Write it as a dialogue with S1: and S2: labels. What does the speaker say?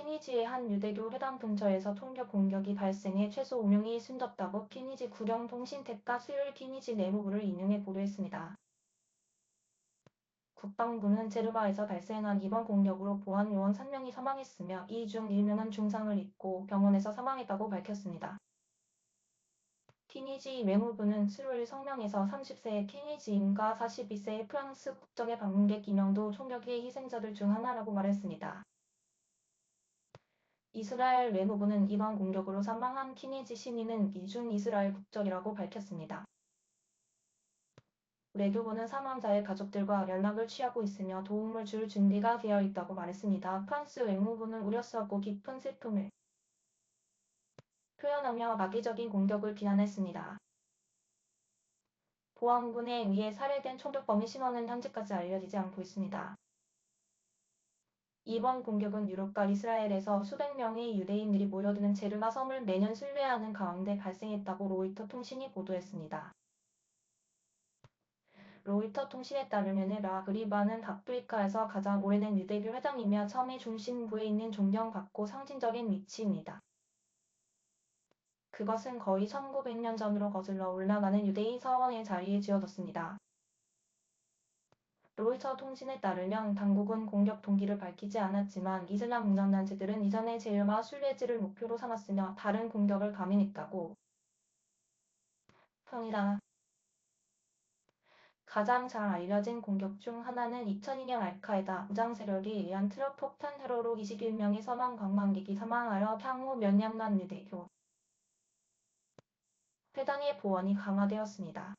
S1: 티니지의 한 유대교 회당 근처에서 총격 공격이 발생해 최소 5명이 숨졌다고 티니지 국영통신태가 수요일 티니지 내무부를 인용해 보도했습니다. 국방부는 제르바에서 발생한 이번 공격으로 보안 요원 3명이 사망했으며 이중 1명은 중상을 입고 병원에서 사망했다고 밝혔습니다. 티니지 외무부는 수요일 성명에서 삼십 세의 티니지인과 사십 이 세의 프랑스 국적의 방문객 이 명도 총격의 희생자들 중 하나라고 말했습니다. 이스라엘 외무부는 이번 공격으로 사망한 티니지 시민은 이중 이스라엘 국적이라고 밝혔습니다. 외교부는 사망자의 가족들과 연락을 취하고 있으며 도움을 줄 준비가 되어 있다고 말했습니다. 프랑스 외무부는 우려스럽고 깊은 슬픔을 표현하며 악의적인 공격을 비난했습니다. 보안군에 의해 살해된 총격범의 신원은 현재까지 알려지지 않고 있습니다. 이번 공격은 유럽과 이스라엘에서 수백 명의 유대인들이 모여드는 제르바 섬을 매년 순례하는 가운데 발생했다고 로이터 통신이 보도했습니다. 로이터 통신에 따르면 라 그리바는 아프리카에서 가장 오래된 유대교 회당이며 섬의 중심부에 있는 존경받고 상징적인 위치입니다. 그것은 거의 천구백 년 전으로 거슬러 올라가는 유대인 서원의 자리에 지어졌습니다. 로이터 통신에 따르면 당국은 공격 동기를 밝히지 않았지만 이슬람 무장단체들은 이전에 제르바 순례지를 목표로 삼았으며 다른 공격을 감행했다고 평이다. 가장 잘 알려진 공격 중 하나는 이천 이년 알카에다 무장 세력에 의한 트럭 폭탄 테러로 이십 일 명의 서방 관광객이 사망하여 향후 몇 년간 유대교 회당의 보안이 강화되었습니다.